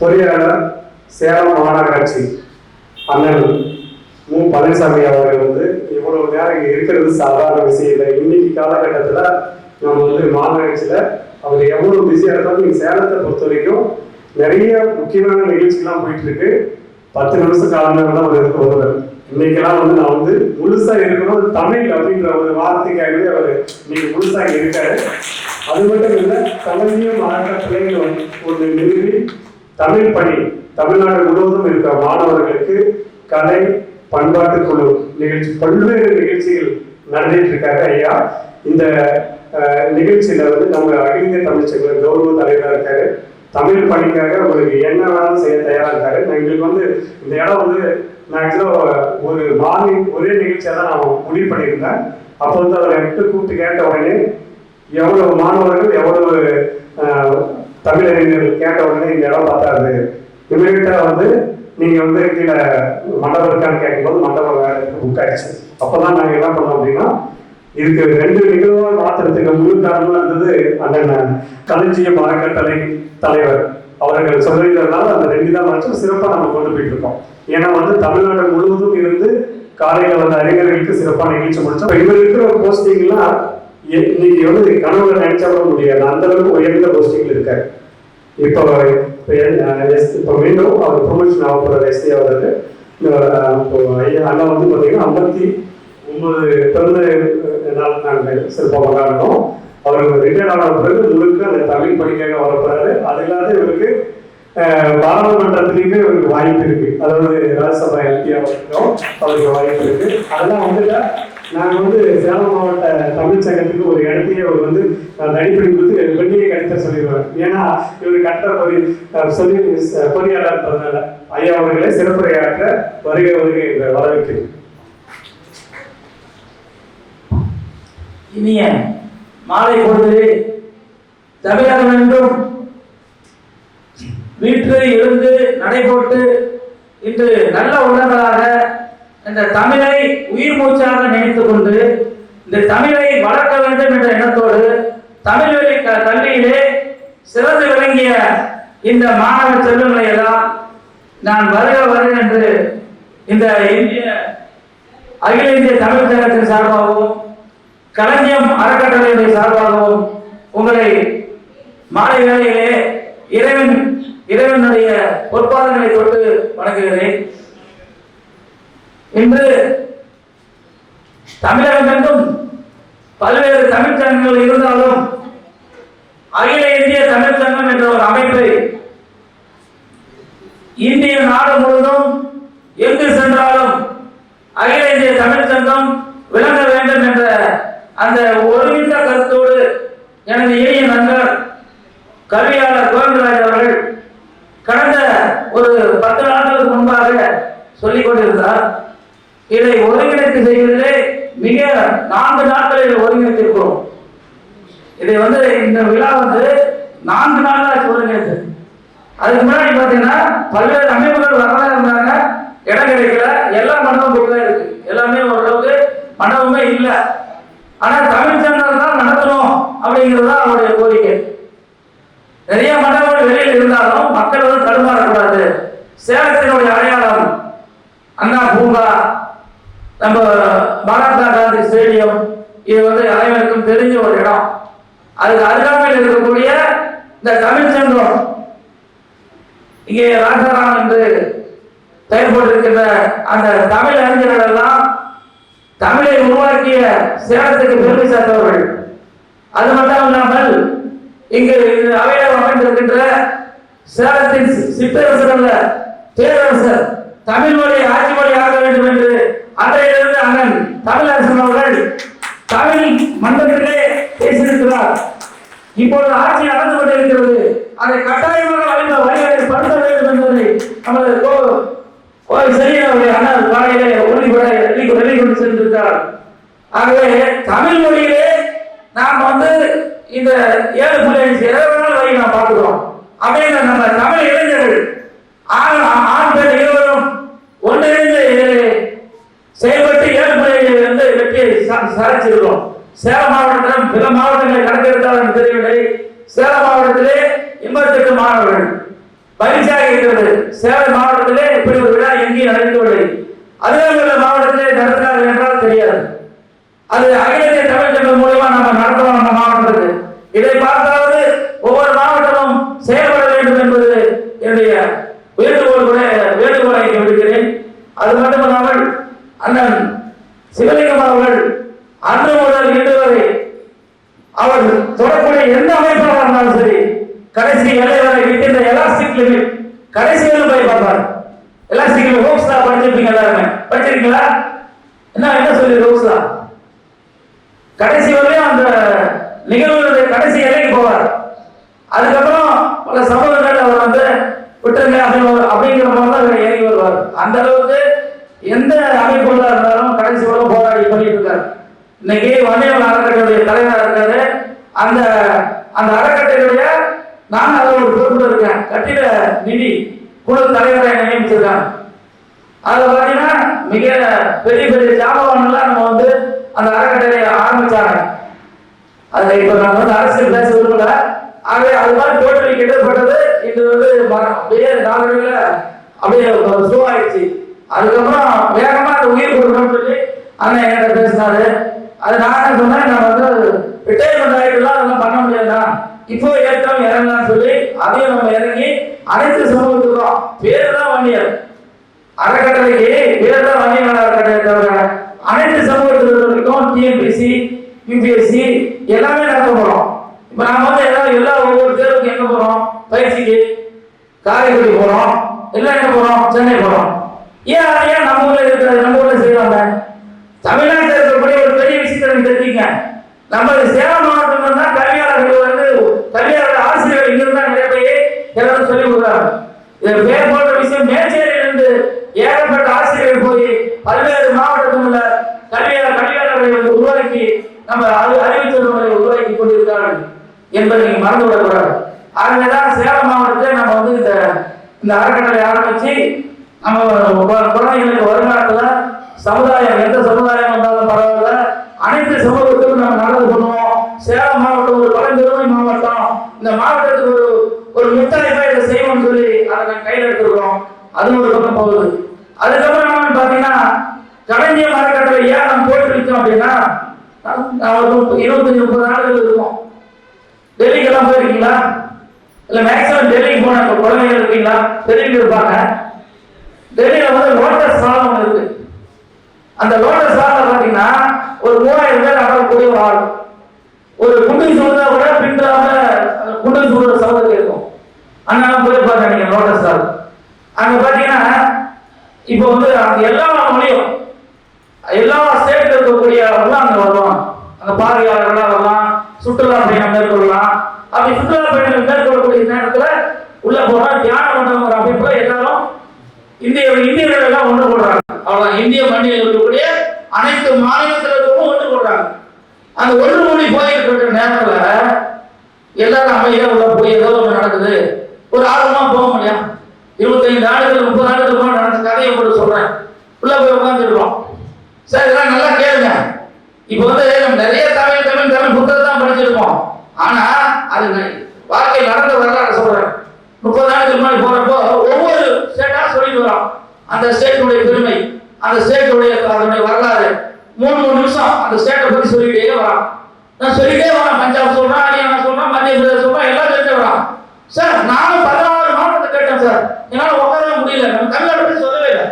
பொறியாளர் சேலம் மாநகராட்சி அண்ணன் மு. பழனிசாமி அவர்கள் வந்து இவ்வளவு நேரம் இங்கே இருக்கிறது சாதாரண விஷயம் இல்லை. இன்னைக்கு காலகட்டத்தில் நம்ம வந்து மாநகராட்சியில் அவர் எவ்வளவு பிஸியாக இருந்தாலும் நீங்கள் சேலத்தை பொறுத்த வரைக்கும் நிறைய முக்கியமான நிகழ்ச்சிகள்லாம் போயிட்டு இருக்கு பத்து நிமிஷம் காலங்கள் தான் அவர் இருக்க வருவார் இன்னைக்கெல்லாம் வந்து நான் வந்து முழுசா இருக்கணும். தமிழ் அப்படின்ற ஒரு வார்த்தைக்காகவே அவர் இன்னைக்கு முழுசா இருக்காரு. அது மட்டும் இல்லை தமிழையும் மாற்ற வந்து ஒன்று நிறுவி தமிழ் பணி தமிழ்நாடு முழுவதும் இருக்கிற மாணவர்களுக்கு கலை பண்பாட்டு குழு நிகழ்ச்சி பல்வேறு நிகழ்ச்சிகள் நடந்துட்டு இருக்காங்க ஐயா. இந்த நிகழ்ச்சியில வந்து நம்ம அகில இந்திய தமிழ் கௌரவ தலைவராக இருக்காரு. தமிழ் பணிக்காக உங்களுக்கு என்ன வேணாலும் செய்ய தயாரா இருக்காரு. நான் எங்களுக்கு வந்து இந்த இடம் வந்து நான் ஆக்சுவலாக ஒரு மார்னிங் ஒரே நிகழ்ச்சியாக தான் நான் முடிவு பண்ணியிருந்தேன். அப்போ வந்து அவரை என்கிட்ட கூப்பிட்டு கேட்ட உடனே எவ்வளவு மாணவர்கள் எவ்வளவு தமிழறிஞர்கள் கேட்ட உடனே இந்த இடம் பார்த்தாரு இவர்கிட்ட வந்து நீங்க வந்து கீழே மண்டபம் இருக்கான்னு கேட்கும்போது மண்டபம் புக் ஆயிடுச்சு. அப்பதான் நாங்க என்ன பண்ணோம் அப்படின்னா இதுக்கு ரெண்டு நிகழ்வா மாத்திரத்துக்கு முழு காரணமா இருந்தது அண்ணன் களஞ்சிய மரக்கட்டளை தலைவர். அவர்கள் சொல்லியிருந்ததுனால அந்த ரெண்டு தான் வச்சு சிறப்பாக நம்ம கொண்டு போயிட்டு இருக்கோம். ஏன்னா வந்து தமிழ்நாடு முழுவதும் இருந்து காலையில் வந்த அறிஞர்களுக்கு சிறப்பான நிகழ்ச்சி முடிச்சோம் இவர் இருக்கிற போஸ்டிங்லாம் எ- இன்னைக்கு வந்து கனவுல நினைச்சா கூட முடியாது. அந்த அளவுக்கு உயர்ந்த போஸ்டிங்ல இருக்காரு. இப்போ இப்போ மீண்டும் அவர் ப்ரொமோஷன் ஆக போகிற எஸ்டி அவருக்கு அண்ணா வந்து பார்த்தீங்கன்னா ஐம்பத்தி ஒன்பது பிறந்த நாள் நாங்கள் சிறப்பாக கொண்டாடினோம் அவர் ரிட்டையர் ஆன பிறகு முழுக்க அந்த தமிழ் பணிக்காக வரப்படுறாரு அது இல்லாத இவருக்கு அஹ், இவருக்கு வாய்ப்பு இருக்கு. அதாவது ராஜ்யசபா எம்பியாக இருக்கோம் அவருக்கு வாய்ப்பு இருக்கு. அதெல்லாம் வந்துட்டா நாங்கள் வந்து சேலம் மாவட்ட தமிழ்ச்சங்கத்துக்கு ஒரு இடத்தையே அவர் வந்து தனிப்படி கொடுத்து வெள்ளியை கடித்த சொல்லிடுவார். ஏன்னா இவர் கட்ட பொறி அஹ், சொல்லி பொறியாளர் பொறியாளர்ன்றதுனால ஐயா அவர்களை சிறப்புரையாற்ற வருகை வருகை வரவேற்கிறேன் இனிய மாலை பொழுது தமிழகம் என்றும் வீட்டில் இருந்து நடைபோட்டு இன்று நல்ல உள்ளங்களாக இந்த தமிழை உயிர் மூச்சாக நினைத்துக் கொண்டு இந்த தமிழை வளர்க்க வேண்டும் என்ற எண்ணத்தோடு தமிழ் வழி க- கல்வியிலே சிறந்து விளங்கிய இந்த மாணவ செல்வங்களை எல்லாம் நான் வருக வருக என்று இந்த இந்திய அகில இந்திய தமிழ் சங்கத்தின் சார்பாகவும் களஞ்சியம் அறக்கட்டளையுடைய சார்பாகவும் உங்களை மாலை வேளையிலே இறைவன் இறைவனுடைய பொற்பாதங்களை தொட்டு வணங்குகிறேன். இன்று தமிழகம் பல்வேறு தமிழ் சங்கங்கள் இருந்தாலும் அகில இந்திய தமிழ் சங்கம் என்ற ஒரு அமைப்பை இந்திய நாடு முழுவதும் எங்கு சென்றாலும் அகில இந்திய தமிழ் சங்கம் விளங்க வேண்டும் என்ற அந்த ஒருமித்த கருத்தோடு எனது இளைய நண்பர் கல்வியாளர் கோவிந்தராஜ் அவர்கள் கடந்த ஒரு பத்து ஆண்டுகளுக்கு முன்பாக சொல்லிக் கொண்டிருந்தார். இதை ஒருங்கிணைத்து செய்வதிலே மிக நான்கு நாட்களில் ஒருங்கிணைத்திருக்கிறோம். இதை வந்து இந்த விழா வந்து நான்கு நாட்களாக ஒருங்கிணைத்து. அதுக்கு முன்னாடி பார்த்தீங்கன்னா பல்வேறு அமைப்புகள் வரலாம் இருந்தாங்க. இடம் கிடைக்கல. எல்லா மண்டபம் போட்டு இருக்கு. எல்லாமே ஓரளவுக்கு மண்டபமே இல்லை. ஆனால் தமிழ் சேனல் தான் நடத்தணும் அப்படிங்கிறது தான் அவருடைய கோரிக்கை. நிறைய மண்டபங்கள் வெளியில் இருந்தாலும் மக்கள் வந்து தடுமாறக்கூடாது. சேலத்தினுடைய அடையாளம் அண்ணா பூங்கா நம்ம மகாத்மா காந்தி ஸ்டேடியம் இது வந்து அனைவருக்கும் தெரிஞ்ச ஒரு இடம். அதுக்கு அருகாமையில் இருக்கக்கூடிய இந்த தமிழ்ச்சங்கம் இங்கே ராஜாராம் என்று பெயர் போட்டிருக்கின்ற அந்த தமிழ் அறிஞர்கள் எல்லாம் தமிழை உருவாக்கிய சேலத்துக்கு பெருமை சேர்ந்தவர்கள் அது மட்டும் இல்லாமல் இங்கு இந்த அவையில் அமைந்திருக்கின்ற சேலத்தின் சி- அல்ல பேரரசர் தமிழ் மொழி ஆட்சி மொழி ஆக வேண்டும் என்று அன்றையிலிருந்து அண்ணன் தமிழரசன் அவர்கள் தமிழ் மன்றத்திலே பேசியிருக்கிறார். இப்பொழுது ஆட்சி நடந்து கொண்டிருக்கிறது. அதை கட்டாயமாக அறிந்த வழிகளை படுத்த வேண்டும் என்பதை நமது கோவில் கோவை அண்ணன் வாழையிலே ஒளிபட வெளிக்கொண்டு சென்றிருக்கிறார். ஆகவே தமிழ் மொழியிலே நாம் வந்து இந்த ஏழு புள்ளி அஞ்சு எதை வேணாலும் வழி நாம் பார்க்கிறோம். அப்படின்னு நம்ம தமிழ் இளைஞர்கள் ஆண் ஆண் பெண் இருவரும் ஒன்றிணைந்து செயல்பட்டு ஏழு இருந்து வந்து சா- சாதிச்சிருக்கிறோம் சேலம் மாவட்டத்தில் பிற மாவட்டங்களை கணக்கெடுத்தால் எனக்கு தெரியவில்லை சேலம் மாவட்டத்திலே எண்பத்தெட்டு மாணவர்கள் மகிழ்ச்சியாக இருக்கிறது. சேலம் மாவட்டத்திலே இப்படி ஒரு விழா எங்கேயும் நடக்கவில்லை அருகாமையுள்ள மாவட்டத்திலே நடக்கிறார்கள் என்றால் தெரியாது. அது அகில இந்திய தமிழ் சங்கம் மூலியமா நம்ம நடத்துறோம் நம்ம மாவட்டத்துக்கு. இதை பார்த்தாவது ஒவ்வொரு மாவட்டமும் செயல்பட வேண்டும் என்பது என்னுடைய அது மட்டுமல்லாமல் அண்ணன் சிவலிங்கம் அவர்கள் அன்று முதல் இன்று வரை அவர் தொடர்புடைய எந்த அமைப்பாக இருந்தாலும் சரி கடைசி எல்லை வரை விட்டிருந்த எலாஸ்டிக் லிமிட் கடைசி வரை போய் பார்ப்பார். எலாஸ்டிக் லிமிட் ஹோப்ஸ் தான் படிச்சிருப்பீங்க எல்லாருமே. படிச்சிருக்கீங்களா? என்ன என்ன சொல்லி ஹோப்ஸ் கடைசி வரையும் அந்த நிகழ்வுடைய கடைசி எல்லைக்கு போவார். அதுக்கப்புறம் பல சமூக விட்டுருங்க அப்படின்னு அப்படிங்கிற மாதிரி தான் இவர் ஏறி வருவார். அந்த அளவுக்கு எந்த அமைப்புகளாக இருந்தாலும் கடைசி வரை போராடி பண்ணிட்டு இருக்காரு இன்னைக்கு வன்னியல் அறக்கட்டளையுடைய தலைவராக இருக்காரு. அந்த அந்த அறக்கட்டளையுடைய நான் அதில் ஒரு பொறுப்புல இருக்கேன். கட்டிட நிதி குழு தலைவராக நியமிச்சிருக்காங்க. அதுல பாத்தீங்கன்னா மிக பெரிய பெரிய ஜாபவான்லாம் நம்ம வந்து அந்த அறக்கட்டளையை ஆரம்பிச்சாங்க. அதுல இப்ப நம்ம வந்து அரசியல் பேச விரும்பல. ஆகவே அது மாதிரி தோற்றுவிக்கப்பட்டது இது வந்து அப்படியே நாளடைவில் அப்படியே ஸ்லோ ஆயிடுச்சு அதுக்கப்புறம் வேகமா அந்த உயிர் கொடுக்கணும்னு சொல்லி அண்ணன் என்கிட்ட பேசினாரு. அது நான் சொன்னேன் நான் வந்து ரிட்டையர்மெண்ட் ஆகிட்டுலாம் அதெல்லாம் பண்ண முடியாதா இப்போ ஏற்றம் இறங்கலாம்னு சொல்லி அதையும் நம்ம இறங்கி அனைத்து சமூகத்துக்கும் பேர் தான் வண்டியர் அறக்கட்டளைக்கு வேற வகையான அறக்கட்டளை தவிர அனைத்து சமூகத்தினருக்கும் டிஎன்பிசி யூபிஎஸ்சி எல்லாமே நடத்த போகிறோம் இப்போ நாம வந்து எல்லாரும் எல்லா ஒவ்வொரு தேர்வுக்கு என்ன போகிறோம் பயிற்சிக்கு காரைக்குடி போகிறோம் எல்லாம் என்ன போகிறோம் சென்னை போகிறோம் ஏன் ஏன் நம்ம ஊரில் இருக்கிறது? நம்ம ஊரில் செய்வாங்க தமிழ்நாட்டில் இருக்கக்கூடிய ஒரு பெரிய விஷயத்தை நீங்கள் தெரிஞ்சுங்க நம்ம சேலம் மாவட்டம் தான் கல்வியாளர்கள் வந்து கல்வியாளர் ஆசிரியர்கள் இங்கிருந்து தான் நிறைய பேர். எல்லாரும் சொல்லி கொடுக்குறாங்க. இது பேர் போன்ற விஷயம் மேச்சேரியிலிருந்து ஏகப்பட்ட ஆசிரியர்கள் போய் பல்வேறு மாவட்டத்தில் உள்ள கல்வியாளர் கல்வியாளர்களை வந்து உருவாக்கி நம்ம அது என்பதை நீங்க மறந்து விடக்கூடாது ஆகவேதான் சேலம் மாவட்டத்தில் நம்ம வந்து இந்த இந்த அறக்கட்டளை ஆரம்பிச்சு நம்ம குழந்தைகளுக்கு வருங்காலத்தில் சமுதாயம் எந்த சமுதாயம் வந்தாலும் பரவாயில்ல. அனைத்து சமூகத்துக்கும் நம்ம நல்லது பண்ணுவோம் சேலம் மாவட்டம் ஒரு பழந்தெருமை மாவட்டம். இந்த மாவட்டத்துக்கு ஒரு ஒரு முத்தரைப்பா இதை செய்வோம்னு சொல்லி அதை நாங்கள் கையில் எடுத்துருக்கோம். அது ஒரு பக்கம் போகுது. அதுக்கப்புறம் என்னன்னு பார்த்தீங்கன்னா கலைஞர் அறக்கட்டளை ஏன் நம்ம போயிட்டு அப்படின்னா ஒரு இருபத்தஞ்சு முப்பது நாடுகள் இருக்கும். டெல்லிக்கெல்லாம் போயிருக்கீங்களா? இல்ல மேக்ஸிமம் டெல்லிக்கு போன இப்ப குழந்தைகள் இருக்கீங்களா? டெல்லிக்கு இருப்பாங்க. டெல்லியில வந்து லோட்டஸ் சாலம் ஒண்ணு இருக்கு. அந்த லோட்டஸ் சாலம் பாத்தீங்கன்னா ஒரு மூவாயிரம் பேர் அடங்கக்கூடிய ஒரு ஆள். ஒரு குண்டு சூழ்ந்தா கூட பின்றாம அந்த குண்டு சூழ்ற சகோதரி இருக்கும். அண்ணா போய் பாருங்க நீங்க லோட்டஸ் சாலம் அங்க பாத்தீங்கன்னா இப்போ வந்து அந்த எல்லா மொழியும் எல்லா ஸ்டேட்ல இருக்கக்கூடியவங்களும் அங்க வருவாங்க. அங்க பார்வையாளர்களாக வரலாம். சுற்றுலா பயணம் மேற்கொள்ளலாம். அப்படி சுற்றுலா பயணம் மேற்கொள்ளக்கூடிய நேரத்தில் உள்ள போனா தியான மண்டபம் ஒரு அமைப்புல எல்லாரும் இந்திய இந்தியர்கள் எல்லாம் ஒன்று போடுறாங்க. அவ்வளவுதான். இந்திய மண்ணில் இருக்கக்கூடிய அனைத்து மாநிலத்தில் இருக்கவும் ஒன்று போடுறாங்க. அந்த ஒன்று கூடி போயிட்டு நேரத்தில் எல்லாரும் அமைதியா உள்ள போய் ஏதோ ஒன்று நடக்குது. ஒரு ஆர்வமா போக முடியும் இருபத்தைந்து ஆண்டுகள் முப்பது ஆண்டுகள் முன்னாடி நடந்த கதையை போட்டு சொல்றேன். உள்ள போய் உட்காந்துருக்கோம் சார் இதெல்லாம் நல்லா கேளுங்க. இப்போ வந்து நம்ம நிறைய தமிழ் தமிழ் தமிழ் புத்தகத்தை தான் ஆனா அது வாழ்க்கையில் நடந்த வரலாறு சொல்றேன். முப்பது நாளைக்கு முன்னாடி போறப்போ ஒவ்வொரு ஸ்டேட்டா சொல்லிட்டு வரோம். அந்த ஸ்டேட்டுடைய பெருமை அந்த ஸ்டேட்டுடைய அதனுடைய வரலாறு. மூணு மூணு நிமிஷம் அந்த ஸ்டேட்டை பத்தி சொல்லிட்டே வரான் நான் சொல்லிட்டே வரேன் பஞ்சாப் சொல்றேன் ஹரியானா சொல்றேன் மத்திய பிரதேச சொல்றேன் எல்லாம் சொல்லிட்டு வரான் சார் நானும் பதினாறு மாவட்டத்தை கேட்டேன் சார். என்னால உட்காரவே முடியல. நம்ம தமிழ்நாடு பற்றி சொல்லவே இல்லை.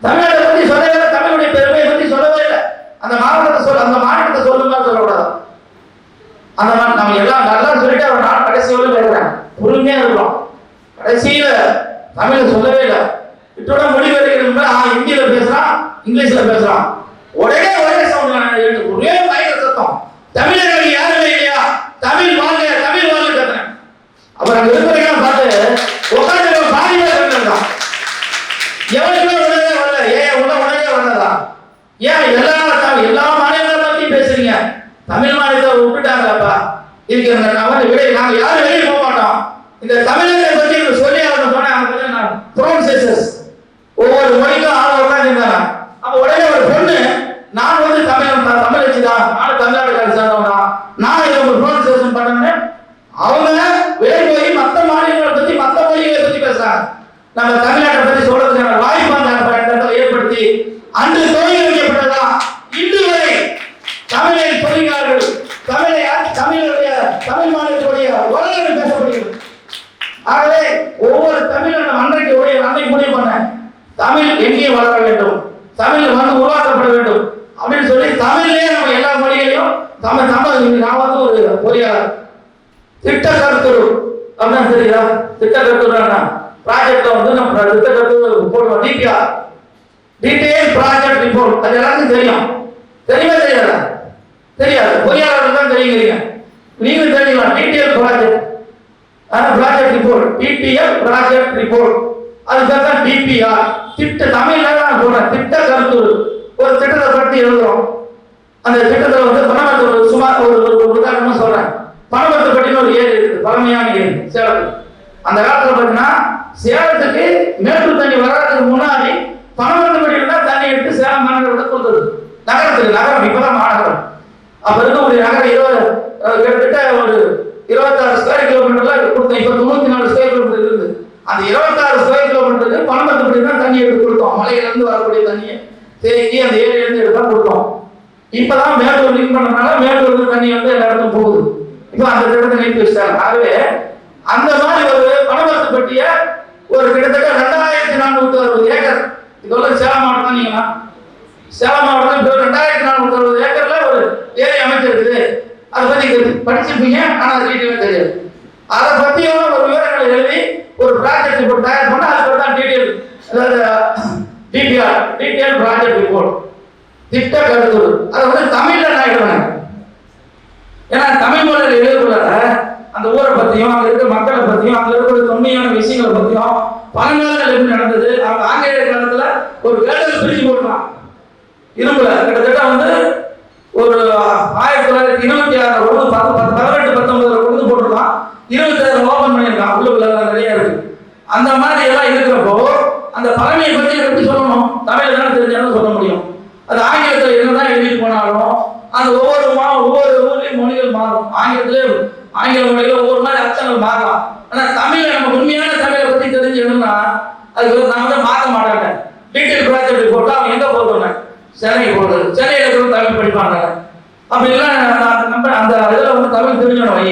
தமிழ்நாடு பத்தி சொல்லவே இல்லை தமிழுடைய பெருமையை பத்தி சொல்லவே இல்லை அந்த மாவட்டத்தை சொல்ல அந்த மாநிலத்தை சொல்லுங்க சொல்லக்கூடாது அந்த மாதிரி நம்ம எல்லாம் நல்லா சொல்லிட்டு அவர் நான் கடைசி வரை பொறுமையா இருக்கிறோம் கடைசியில தமிழ சொல்லவே இல்லை. இத்தோட மொழி ஆ ஹிந்தியில பேசுறான் இங்கிலீஷ்ல பேசுறான். உடனே ஒரே சவுண்ட் ஒரே பயங்கர சத்தம். தமிழர் யாருமே இல்லையா தமிழ் வாழ்க தமிழ் வாழ்க கத்துறேன் அப்புறம் அங்க இருக்கிறவங்க பார்த்து உட்காந்து பாதி பேர் இருந்திருக்கான் எவனுக்குமே உடனே வரல ஏன் உள்ள உடனே வரலதா ஏன் எல்லா தமிழ் எல்லா மாநிலங்களை பத்தி பேசுறீங்க தமிழ் மாநிலத்தை விட்டுட்டாங்கப்பா இதுக்கு இந்த நான் வந்து வெளியே நாங்க யாரும் வெளியே போக மாட்டோம் இந்த தமிழத்தை பத்தி எனக்கு சொல்லி அவன் சொன்னேன் நான் ப்ரொனன்சியேஷன்ஸ் ஒவ்வொரு மொழிக்கும் ஆள் உட்காந்துருந்தாங்க அப்ப உடனே ஒரு பொண்ணு நான் வந்து தமிழ் தான் தமிழ் வச்சுதான் நானும் தமிழ்நாடு சேர்ந்தவன் தான் நான் இதை ஒரு ப்ரொனன்சியேஷன் பண்ணேன்னு அவங்க வெளியே போய் மற்ற மாட்டாங்க நம்ம தமிழ்நாட்டை பத்தி சொல்றதுக்கான வாய்ப்பு அந்த இடத்துல ஏற்படுத்தி அன்று துவங்கி வைக்கப்பட்டதா இன்று வரை தமிழை சொல்கிறார்கள் தமிழை தமிழுடைய தமிழ் மாநிலத்துடைய வரலாறு பேசப்படுகிறது ஆகவே ஒவ்வொரு தமிழனும் அன்றைக்கு உடைய அன்னைக்கு முடிவு பண்ண தமிழ் எங்கே வளர வேண்டும் தமிழ் வந்து உருவாக்கப்பட வேண்டும் அப்படின்னு சொல்லி தமிழ்லயே நம்ம எல்லா மொழிகளையும் தமிழ் தமிழ் நான் வந்து ஒரு பொறியாளர் திட்ட கருத்துரு அப்படின்னா தெரியுதா திட்ட கருத்துருன்னா ப்ராஜெக்ட்ல வந்து நம்ம திட்ட கருத்து போடுவோம். டிபிஆர் டீடைல் ப்ராஜெக்ட் ரிப்போர்ட் அது எல்லாருக்கும் தெரியும். தெரியுமா தெரியாதா? தெரியாது. பொறியாளர்கள் தான் தெரியுங்கிறீங்க. நீங்க தெரியுமா detail project project report DTL project report அதுக்காக தான் டிபிஆர் திட்ட தமிழ்ல தான் சொல்றேன்? திட்ட கருத்துரு. ஒரு திட்டத்தை பற்றி எழுதுறோம். அந்த திட்டத்தில் வந்து பணமரத்து ஒரு சுமார் ஒரு ஒரு ஒரு உதாரணமா சொல்றேன். பணமரத்து பட்டின ஒரு ஏரி இருக்கு பழமையான ஏரி சேலத்தில். அந்த காலத்தில் பார்த்தீங்கன்னா சேலத்துக்கு மேட்டூர் தண்ணி வராதுக்கு முன்னாடி பணமரத்து பட்டியல தான் தண்ணி எடுத்து சேலம் மாநகரத்தை கொடுத்தது. நகரத்துக்கு நகரம் இப்பதான் மாநகரம். அப்ப இருக்கக்கூடிய நகரம் இருபது கிட்டத்தட்ட ஒரு இருபத்தாறு ஸ்கொயர் கிலோமீட்டர்ல கொடுத்தோம் இப்ப தொண்ணூத்தி நாலு ஸ்கொயர் கிலோமீட்டர் இருக்குது. அந்த இருபத்தாறு ஸ்கொயர் கிலோமீட்டருக்கு பணமரத்து மணி தான் தண்ணி எடுத்து கொடுத்தோம். மலையில இருந்து வரக்கூடிய தண்ணியை தேக்கி அந்த ஏரியில இருந்து எடுத்தா கொடுத்தோம். இப்பதான் மேட்டூர் லிங்க் பண்ணனால மேட்டூர் தண்ணி வந்து எல்லா இடத்துக்கும் போகுது. இப்போ அந்த திட்டத்தை நிறுத்தி வச்சிட்டாங்க. ஆகவே அந்த மாதிரி ஒரு பணமரத்து ஒரு கிட்டத்தட்ட ரெண்டாயிரத்தி நானூத்தி அறுபது ஏக்கர். இதெல்லாம் சேலம் மாவட்டம் தான் நீங்களா சேலம் மாவட்டம் இப்போ ரெண்டாயிரத்தி நானூத்தி அறுபது ஏக்கர்ல ஒரு ஏரி அமைச்சிருக்குது. அதை பத்தி படிச்சிருப்பீங்க ஆனா அது டீட்டெயிலாக தெரியாது. அதை பத்தியும் ஒரு விவரங்களை எழுதி ஒரு ப்ராஜெக்ட் ரிப்போர்ட் தயார் பண்ண அதுக்கு தான் டீட்டெயில் அதாவது டிபிஆர் டீட்டெயில் ப்ராஜெக்ட் ரிப்போர்ட் திட்ட கருத்து அதை வந்து தமிழ்ல நான் எழுதுவேன் ஏன்னா தமிழ் மொழியில் எழுதக்கூடாத? அந்த ஊரை பத்தியும் அங்க இருக்கிற மக்களை பத்தியும் அங்க இருக்கிற தொன்மையான விஷயங்களை பத்தியும் பழங்காலத்தில் எப்படி நடந்தது. அவங்க ஆங்கிலேய காலத்துல ஒரு வேலையில் பிரிச்சு போடுறான் இரும்புல. கிட்டத்தட்ட வந்து ஒரு ஆயிரத்தி தொள்ளாயிரத்தி இருபத்தி ஆறு ஒன்று பத்து பத்து பதினெட்டு பத்தொன்பதுல கொண்டு போட்டிருக்கான் இருபத்தி ஆறு ஓபன் பண்ணியிருக்கான் உள்ளுக்குள்ள நிறைய இருக்கு அந்த மாதிரி எல்லாம் இருக்கிறப்போ அந்த பழமையை பத்தி எப்படி சொல்லணும் தமிழ் தானே தெரிஞ்சாலும் சொல்ல முடியும் அது ஆங்கிலத்தில் என்னதான் எழுதிட்டு போனாலும் அந்த ஒவ்வொரு மா ஒவ்வொரு ஊர்லயும் மொழிகள் மாறும் ஆங்கிலத்திலே ஆங்கில மொழியில ஒவ்வொரு மாதிரி அர்த்தங்கள் மாறலாம் ஆனா தமிழ் நம்ம உண்மையான தமிழை பத்தி தெரிஞ்சுக்கணும்னா அதுக்கு வந்து நான் வந்து மாற்ற மாட்டேன் டீட்டெயில் ப்ராஜெக்ட் போட்டா அவன் எங்க போடுவேன் சென்னை போடுறது சென்னையில கூட தமிழ் படிப்பாங்க அப்படி இல்லை நம்ம அந்த இதுல வந்து தமிழ் தெரிஞ்சணும் வை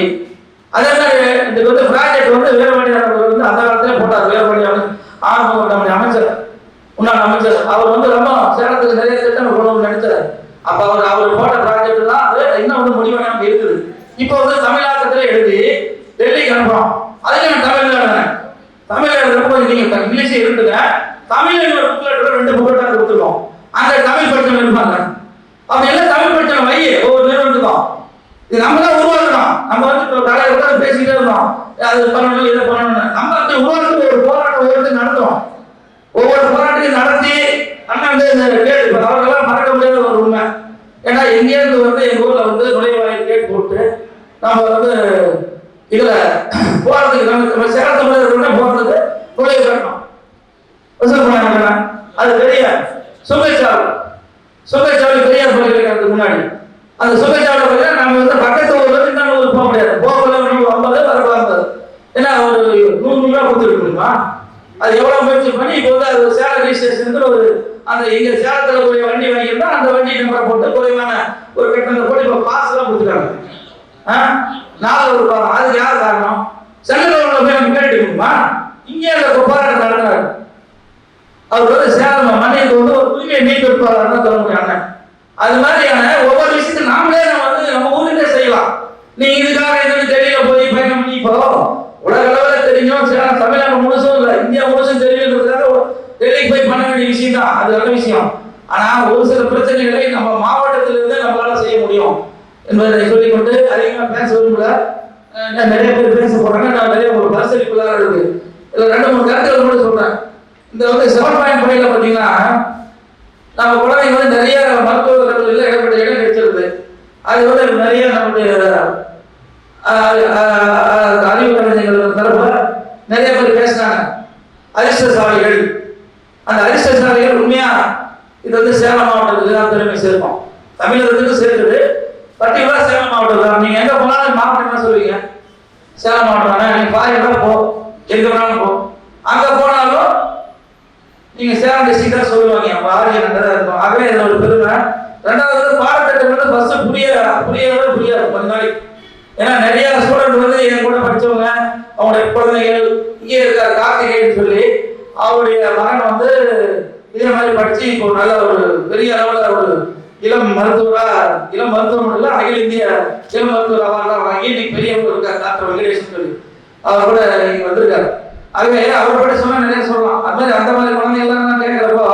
அதே மாதிரி இதுக்கு வந்து ப்ராஜெக்ட் வந்து வீரமணியார் அவர்கள் வந்து அந்த காலத்திலே போட்டார் வீரமணியார் ஆரம்ப நம்முடைய அமைச்சர் முன்னாள் அமைச்சர் அவர் வந்து ரொம்ப சேலத்துக்கு நிறைய திட்டம் கொண்டு வந்து நடிச்சார் அப்ப அவர் அவர் போட்ட ப்ராஜெக்ட் தான் அது இன்னும் வந்து முடிவாக இருக்குது இப்போ வந்து தமிழாக்கத்துல எழுதி டெல்லிக்கு அனுப்புறோம் அதுக்கு நான் தமிழ்ல எழுதுறேன் தமிழ்ல எழுதுறப்போ கொஞ்சம் நீங்க இங்கிலீஷ் இருக்குங்க தமிழ்ல ஒரு புக்லெட் ரெண்டு புக்லெட்டா கொடுத்துருக்கோம் அந்த தமிழ் பிரச்சனை இருப்பாங்க அப்ப எல்லாம் தமிழ் பிரச்சனை வை ஒவ்வொரு நிறுவனத்துக்கும் இது நம்ம தான் உருவாக்கணும் நம்ம வந்து இப்போ கடையில் உட்காந்து பேசிக்கிட்டே இருந்தோம். அது பண்ணணும் இதை பண்ணணும் நம்ம வந்து உருவாக்கி ஒரு போராட்டம் ஒவ்வொருத்தையும் நடத்தும் ஒவ்வொரு போராட்டத்தையும் நடத்தி அண்ணன் வந்து கேட்டு இப்போ அவர்களெல்லாம் மறக்க முடியாத ஒரு உண்மை. ஏன்னா எங்கேருந்து வந்து எங்கள் ஊரில் வந்து நுழைவாயில் கேட் போட்டு நம்ம வந்து இதில் போகிறதுக்கு நம்ம நம்ம போகிறதுக்கு கொலை கட்டணும் வசூல் பண்ணாங்க அது பெரியார் சுங்கச்சாவடி சுங்கச்சாவடி பெரியார் பல்கலைக்கழகத்துக்கு முன்னாடி. அந்த சுங்கச்சாவடி பல்கலை நம்ம வந்து பக்கத்து ஊர்ல இருந்து இன்னொரு ஊருக்கு போக முடியாது. போகல நூறு ஐம்பது வர ஐம்பது. ஏன்னா ஒரு நூறு ரூபா கொடுத்துட்டு முடியுமா அது எவ்வளவு முயற்சி பண்ணி இப்போ வந்து அது சேலம் ரிஜிஸ்ட்ரேஷன் ஒரு அந்த எங்க சேலத்துல போய் வண்டி வாங்கியிருந்தா அந்த வண்டி நம்பரை போட்டு குறைவான ஒரு கட்டணத்தை போட்டு இப்போ பாஸ் எல்லாம் கொடுத்துருக்காங்க ஆ? நாலு ஒரு அதுக்கு யார் காரணம்? சென்னை உள்ள போய் நம்ம இங்கே அந்த போராட்டம் நடத்துறாரு. அவர் வந்து சேலம் மண்ணிற்கு வந்து ஒரு உரிமையை மீட்டெடுப்பாளர் சொல்ல முடியும் அண்ணன். அது மாதிரியான ஒவ்வொரு விஷயத்தையும் நாமளே நம்ம வந்து நம்ம ஊருக்கே செய்யலாம். நீ இதுக்காக எதுவும் தெரியல போய் பயணம் பண்ணி இப்போ உலக அளவில் தெரியும் சேலம் தமிழ்நாடு முழுசும் இல்லை இந்தியா முழுசும் தெரியுன்றதுக்காக ஒரு டெல்லிக்கு போய் பண்ண வேண்டிய விஷயம் தான். அது நல்ல விஷயம். ஆனா ஒரு சில பிரச்சனைகளை நம்ம மாவட்டத்திலிருந்து நம்மளால செய்ய முடியும் என்பதை சொல்லிக்கொண்டு அதிகமாக பேச விரும்பல. நிறைய பேர் பேச போறாங்க. நான் நிறைய ஒரு பரிசளிப்புலாம் இருக்கு. இதில் ரெண்டு மூணு கருத்துக்கள் கூட சொல்கிறேன் இந்த வந்து செவன் பாயிண்ட் ஃபைவ்ல பார்த்தீங்கன்னா நம்ம குழந்தைங்க வந்து நிறைய மருத்துவ கல்லூரியில் இடப்பட்ட இடம் கிடைச்சிருது. அது வந்து நிறைய நம்முடைய அறிவு கலைஞர்கள் தரப்பு நிறைய பேர் பேசினாங்க அதிர்ஷ்டசாலிகள் அந்த அதிர்ஷ்டசாலிகள் உண்மையா இது வந்து சேலம் மாவட்டத்துக்கு தான் பெருமை சேர்க்கும். தமிழகத்துக்கு சேர்க்குது பர்டிகுலர் சேலம் மாவட்டம் தான். நீங்கள் எங்கே போனாலும் மாவட்டம் என்ன சொல்லுவீங்க? சேலம் மாவட்டம் தானே? நீங்க பாருங்க போ. எங்க வேணாலும் போ. அங்க போனாலும் நீங்க சேலம் டிஸ்ட்ரிக்ட் சொல்லுவாங்க அப்ப ஆரிய நல்லதா இருக்கும். ஆகவே இதுல ஒரு பெருமை? ரெண்டாவது வந்து பாடத்திட்டம் வந்து பஸ் புரிய புரியவே புரியாது கொஞ்ச நாளைக்கு. ஏன்னா நிறைய ஸ்டூடெண்ட் வந்து என் கூட படிச்சவங்க அவங்களுடைய குழந்தைகள் இங்கே இருக்கார் கார்த்திகேயன் சொல்லி அவருடைய மகன் வந்து இதே மாதிரி படிச்சு இப்போ நல்ல ஒரு பெரிய அளவுல ஒரு இளம் மருத்துவரா இளம் மருத்துவம் அகில இந்திய இளம் மருத்துவர் அவார்டெலாம் வாங்கி இன்னைக்கு பெரிய ஒரு டாக்டர் வெங்கடேஷன் சொல்லி அவர் கூட இன்னைக்கு வந்திருக்காரு. ஆகவே அவர் கூட சொன்னா நிறைய சொல்லலாம். அது மாதிரி அந்த மாதிரி குழந்தைகள்லாம் நான் கேட்கிறப்போ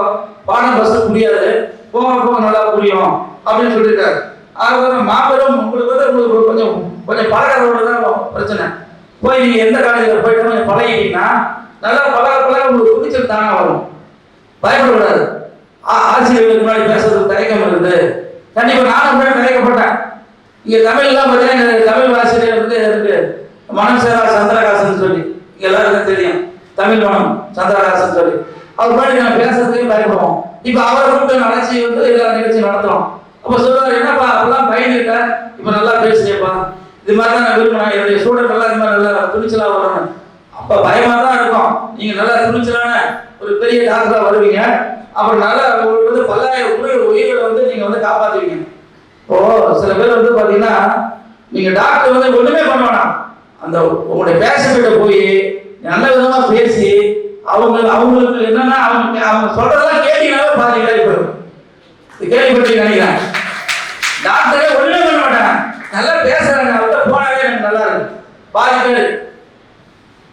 பாடம் பஸ் புரியாது. போக போக நல்லா புரியும் அப்படின்னு சொல்லியிருக்காரு. ஆகவே மாபெரும் உங்களுக்கு வந்து உங்களுக்கு கொஞ்சம் கொஞ்சம் பழகிறதோட தான் பிரச்சனை. போய் நீங்க எந்த காலேஜில் போயிட்டு கொஞ்சம் பழகிட்டீங்கன்னா நல்லா பழக பழக உங்களுக்கு துணிச்சல் தானே வரும். பயப்படக்கூடாது. ஆ- ஆசிரியர்களுக்கு முன்னாடி பேசுறதுக்கு தயக்கம் இருக்குது கண்டிப்பா நானும் கூட தயக்கப்பட்டேன் இங்க தமிழ்லாம் பார்த்தீங்கன்னா எனக்கு தமிழ் ஆசிரியர் வந்து இருக்கு மனம் சேரா சந்திரகாசன் சொல்லி எல்லாருக்கும் தெரியும். தமிழ் மனம் சந்திரகாசன் சொல்லி. அவர் முன்னாடி நான் பேசுறதுக்கு பயப்படுவோம். இப்ப அவரை கூப்பிட்டு அழைச்சி வந்து எல்லா நிகழ்ச்சியும் நடத்துறோம். அப்ப சொல்றாரு என்னப்பா அப்பெல்லாம் பயந்துட்ட இப்ப நல்லா பேசுறியப்பா. இது மாதிரி தான் நான் விரும்பினேன் என்னுடைய ஸ்டூடெண்ட் எல்லாம் இது மாதிரி நல்லா துணிச்சலா வரணும் அப்ப பயமா தான் இருக்கும். நீங்க நல்லா துணிச்சலான ஒரு பெரிய டாக்டரா வருவீங்க. அப்புறம் நல்லா உங்களுக்கு வந்து பல்லாயிரம் உயிர் உயிர்களை வந்து நீங்க வந்து காப்பாத்துவீங்க. ஓ சில பேர் வந்து பாத்தீங்கன்னா நீங்க டாக்டர் வந்து ஒண்ணுமே பண்ண வேணாம். அந்த உங்களுடைய பேஷண்ட்ட போய் நல்ல விதமா பேசி அவங்க அவங்களுக்கு என்னன்னா அவங்க அவங்க சொல்றதெல்லாம் கேட்டீங்கன்னாவே பாதி கேள்விப்படும். கேள்விப்பட்டு நினைக்கிறேன். டாக்டரே ஒண்ணுமே பண்ண மாட்டாங்க. நல்லா பேசுறாங்க. அவங்க போனாவே எனக்கு நல்லா இருக்கு. பாதி பேர்.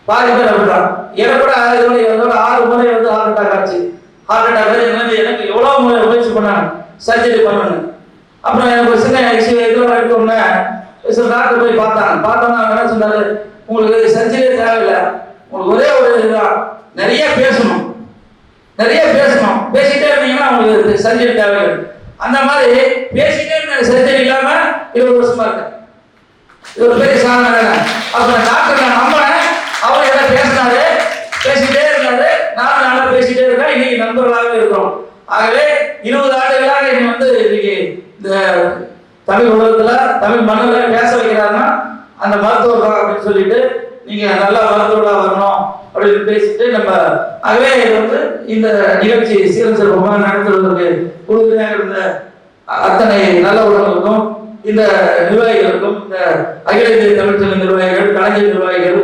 பாதி பேர் அப்படிதான். எனக்கு கூட இதோட இதோட ஆறு முறை வந்து ஹார்ட் அட்டாக் ஆச்சு. ஹார்ட் அட்டாக் என்னது? எனக்கு எவ்வளவு முறை முயற்சி பண்ணாங்க. சர்ஜரி பண்ணணும் அப்புறம் எனக்கு ஒரு சின்ன இதில் எடுத்தோம்னா சில டாக்டர் போய் பார்த்தாங்க பார்த்தோம்னா அவங்க என்ன சொன்னாரு? உங்களுக்கு சர்ஜரியே தேவையில்லை. உங்களுக்கு ஒரே ஒரு இதுதான். நிறைய பேசணும். நிறைய பேசணும். பேசிட்டே இருந்தீங்கன்னா உங்களுக்கு சர்ஜரி தேவையில்லை. அந்த மாதிரி பேசிட்டே இருந்த சர்ஜரி இல்லாம இருபது வருஷமா இருக்கு. இது ஒரு பெரிய சாதனை அப்ப டாக்டர் நான் நம்பினேன் அவர் எல்லாம் பேசினாரு. பேசிட்டே இருந்தாரு. நானும் நல்லா பேசிட்டே இருக்கேன். இன்னைக்கு நண்பர்களாகவே இருக்கிறோம் ஆகவே இருபது ஆண்டுகளாக என்னை வந்து இன்னைக்கு இந்த தமிழ் உலகத்துல தமிழ் மண்ணில் பேச வைக்கிறாருன்னா அந்த மருத்துவர் தான் அப்படின்னு சொல்லிட்டு நீங்க நல்லா மருத்துவரா வரணும் அப்படின்னு பேசிட்டு நம்ம ஆகவே இது வந்து இந்த நிகழ்ச்சி சீரம் சிறப்பமாக நடத்துவதற்கு உறுதுணையாக இருந்த அத்தனை நல்ல உடலுக்கும் இந்த நிர்வாகிகளுக்கும் இந்த அகில இந்திய தமிழ்ச்சங்க நிர்வாகிகள் கலைஞர் நிர்வாகிகள்